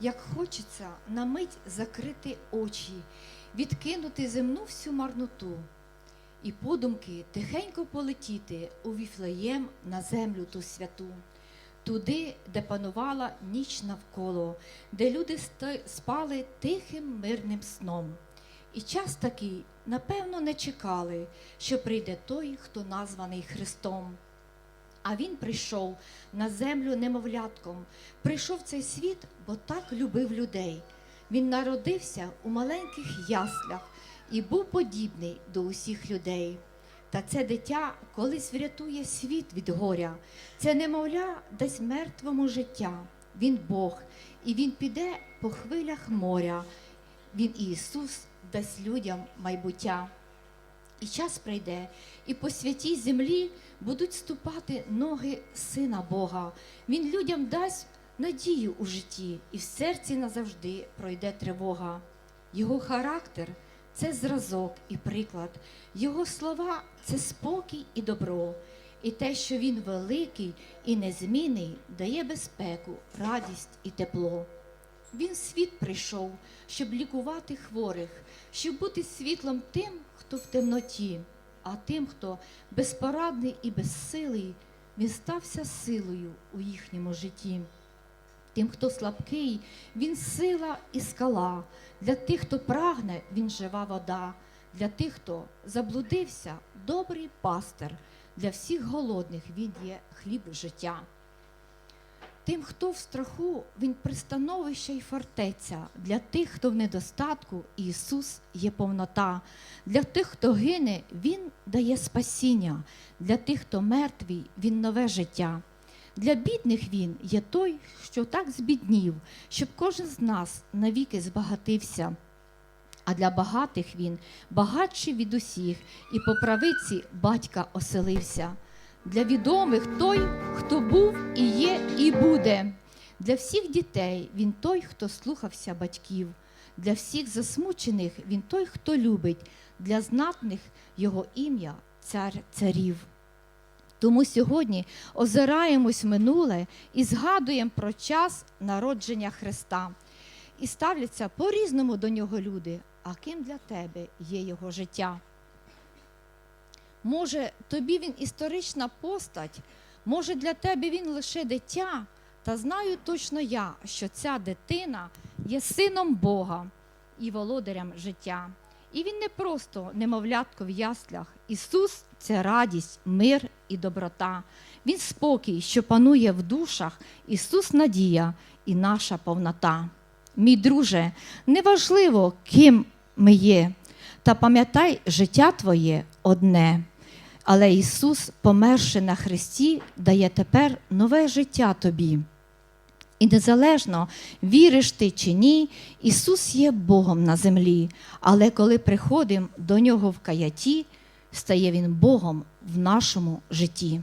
як хочеться на мить закрити очі, відкинути земну всю марноту, і подумки тихенько полетіти у віфлеєм на землю ту святу, туди, де панувала ніч навколо, де люди спали тихим мирним сном. І час такий, напевно, не чекали, що прийде той, хто названий Христом. А він прийшов на землю немовлятком, прийшов цей світ, бо так любив людей. Він народився у маленьких яслях і був подібний до усіх людей. Та це дитя колись врятує світ від горя. Це немовля дасть мертвому життя. Він Бог, і він піде по хвилях моря. Він Ісус дасть людям майбуття. І час прийде, і по святій землі будуть ступати ноги Сина Бога. Він людям дасть надію у житті, і в серці назавжди пройде тривога. Його характер це зразок і приклад, його слова це спокій і добро. І те, що він великий і незмінний, дає безпеку, радість і тепло. Він в світ прийшов, щоб лікувати хворих, щоб бути світлом тим, хто в темноті, а тим, хто безпорадний і безсилий, він стався силою у їхньому житті. Тим, хто слабкий, він сила і скала. Для тих, хто прагне, він жива вода. Для тих, хто заблудився, добрий пастир. Для всіх голодних він є хліб життя. Тим, хто в страху, він пристановище й фортеця. Для тих, хто в недостатку, Ісус є повнота. Для тих, хто гине, Він дає спасіння. Для тих, хто мертвий, Він нове життя. Для бідних він є той, що так збіднів, щоб кожен з нас навіки збагатився. А для багатих він багатший від усіх, і по правиці батька оселився. Для відомих той, хто був і є, і буде. Для всіх дітей він той, хто слухався батьків. Для всіх засмучених він той, хто любить, для знатних його ім'я цар царів. Тому сьогодні озираємось минуле і згадуємо про час народження Христа. І ставляться по-різному до нього люди, а ким для тебе є його життя. Може, тобі він історична постать, може, для тебе він лише дитя, та знаю точно я, що ця дитина є сином Бога і володарем життя. І він не просто немовлятко в яслях. Ісус це радість, мир і доброта. Він спокій, що панує в душах, Ісус надія і наша повнота. Мій друже, неважливо, ким ми є, та пам'ятай, життя твоє одне. Але Ісус, померши на Христі, дає тепер нове життя тобі. І незалежно, віриш ти чи ні, Ісус є Богом на землі, але коли приходимо до Нього в каяті, стає Він Богом в нашому житті.